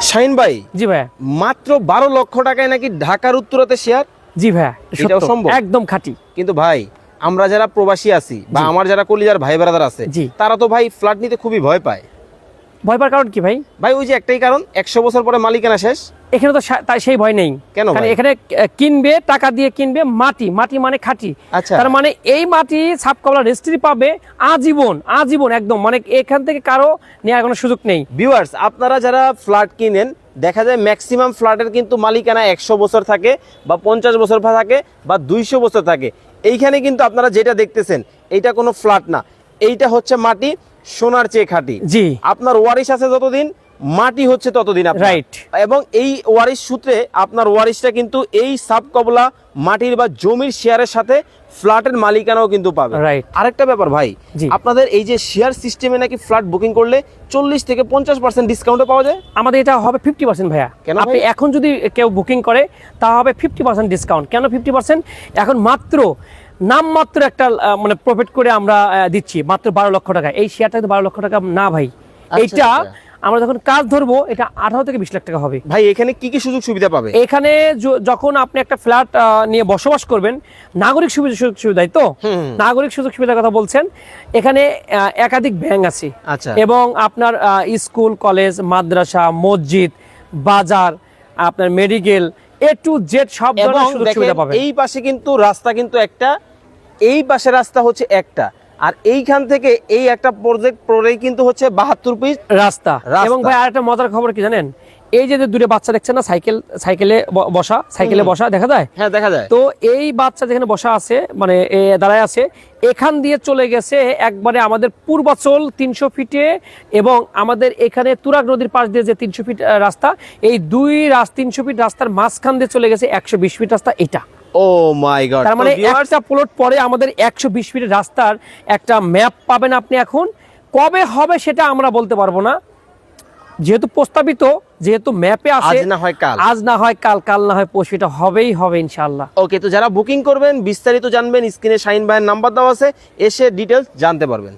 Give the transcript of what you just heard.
শাহিন ভাই জি ভাই মাত্র বারো লক্ষ টাকায় নাকি ঢাকার উত্তরাতে শেয়ার? জি ভাইয়া এটাও সম্ভব? একদম খাঁটি। কিন্তু ভাই আমরা যারা প্রবাসী আছি বা আমার যারা কলিজার ভাই বেড়াদার আছে। তারা তো ভাই ফ্ল্যাট নিতে খুবই ভয় পায়। ভয় পাওয়ার কারণ কি ভাই? ভাই ওই যে একটাই কারণ একশো বছর পরে মালিকানা শেষ। এখানে তো তাই সেই ভয় নেই। কেন কারণ এখানে কিনবে টাকা দিয়ে কিনবে মাটি মাটি মানে খাঁটি। আচ্ছা। তার মানে এই মাটি সাপকবলা রেজিস্ট্রি পাবে আজীবন আজীবন একদম। মানে এখান থেকে কারও নেওয়ার কোনো সুযোগ নেই। ভিউয়ার্স আপনারা যারা ফ্ল্যাট কিনেন দেখা যায় ম্যাক্সিমাম ফ্ল্যাটের কিন্তু মালিকানা একশো বছর থাকে বা পঞ্চাশ বছর থাকে বা দুইশো বছর থাকে। এইখানে কিন্তু আপনারা যেটা দেখতেছেন এইটা কোনো ফ্ল্যাট না। এইটা হচ্ছে মাটি সোনার চেয়ে খাঁটি। জি। আপনার ওয়ারিশ আছে যতদিন মাটি হচ্ছে ততদিন। Right. এবং এই ওয়ারিশ সূত্রে আপনার ওয়ারিশটা কিন্তু এই সাবকবলা মাটির বা জমির শেয়ারের সাথে ফ্ল্যাটের মালিকানাও কিন্তু পাবে। রাইট। আরেকটা ব্যাপার ভাই। আপনাদের এই যে শেয়ার সিস্টেমে নাকি ফ্ল্যাট বুকিং করলে চল্লিশ থেকে পঞ্চাশ পার্সেন্ট ডিসকাউন্টে পাওয়া যায়? আমাদের এটা হবে ফিফটি পার্সেন্ট ভাইয়া। কেন আপনি এখন যদি কেউ বুকিং করে তা হবে ফিফটি পার্সেন্ট ডিসকাউন্ট কেন ফিফটি পার্সেন্ট এখন মাত্র নামমাত্র একটা আহ, মানে প্রফিট করে আমরা দিচ্ছি মাত্র বারো লক্ষ টাকা। এই শেয়ারটা কিন্তু বারো লক্ষ টাকা না ভাই। এইটা আচ্ছা। আমরা যখন কাজ ধরবো এটা আঠারো থেকে বিশ লাখ টাকা হবে। ভাই এখানে কি কি সুযোগ সুবিধা পাবে? এখানে যখন আপনি একটা ফ্ল্যাট নিয়ে বসবাস করবেন নাগরিক সুবিধা সুযোগ সুবিধাই তো? নাগরিক সুযোগ সুবিধার কথা বলছেন এখানে আহ, একাধিক ব্যাংক আছে। আচ্ছা। এবং আপনার আহ, স্কুল কলেজ মাদ্রাসা মসজিদ বাজার আপনার মেডিকেল এ টু জেড সব ধরনের সুযোগ সুবিধা পাবেন। এই পাশে কিন্তু রাস্তা কিন্তু একটা এই পাশে রাস্তা হচ্ছে একটা। আর এইখান থেকে এই একটা প্রজেক্ট পরেই কিন্তু হচ্ছে বাহাত্তর পিস রাস্তা। রাস্তা। এবং ভাই আরেকটা মজার খবর কি জানেন? এই যে দূরে বাচ্চা দেখছেন না সাইকেল সাইকেলে বসা সাইকেলে বসা দেখা যায়? হ্যাঁ দেখা যায়। তো এই বাচ্চা যেখানে বসা আছে মানে দাঁড়ায় আছে এখান দিয়ে চলে গেছে একবারে আমাদের পূর্বাচল তিনশো ফিটে এবং আমাদের এখানে তুরাগ নদীর পাশ দিয়ে যে তিনশো ফিট রাস্তা এই দুই রাস্তা তিনশো ফিট রাস্তার মাঝখান দিয়ে চলে গেছে একশো বিশ ফিট রাস্তা এটা। Oh my god. তার মানে একটা প্লট পরে আমাদের একশো বিশ ফিটের রাস্তার একটা ম্যাপ পাবেন আপনি এখন। কবে হবে সেটা আমরা বলতে পারব না। যেহেতু প্রস্তাবিত যেহেতু ম্যাপে আজ আছে না হয় কাল। আজ না হয় কাল কাল না হয় পরশু এটা হবেই হবে ইনশাল্লাহ ওকে তো যারা বুকিং করবেন বিস্তারিত জানবেন স্ক্রিনে শাইন ভাইয়ের নাম্বার দেওয়া আছে এসে ডিটেলস জানতে পারবেন।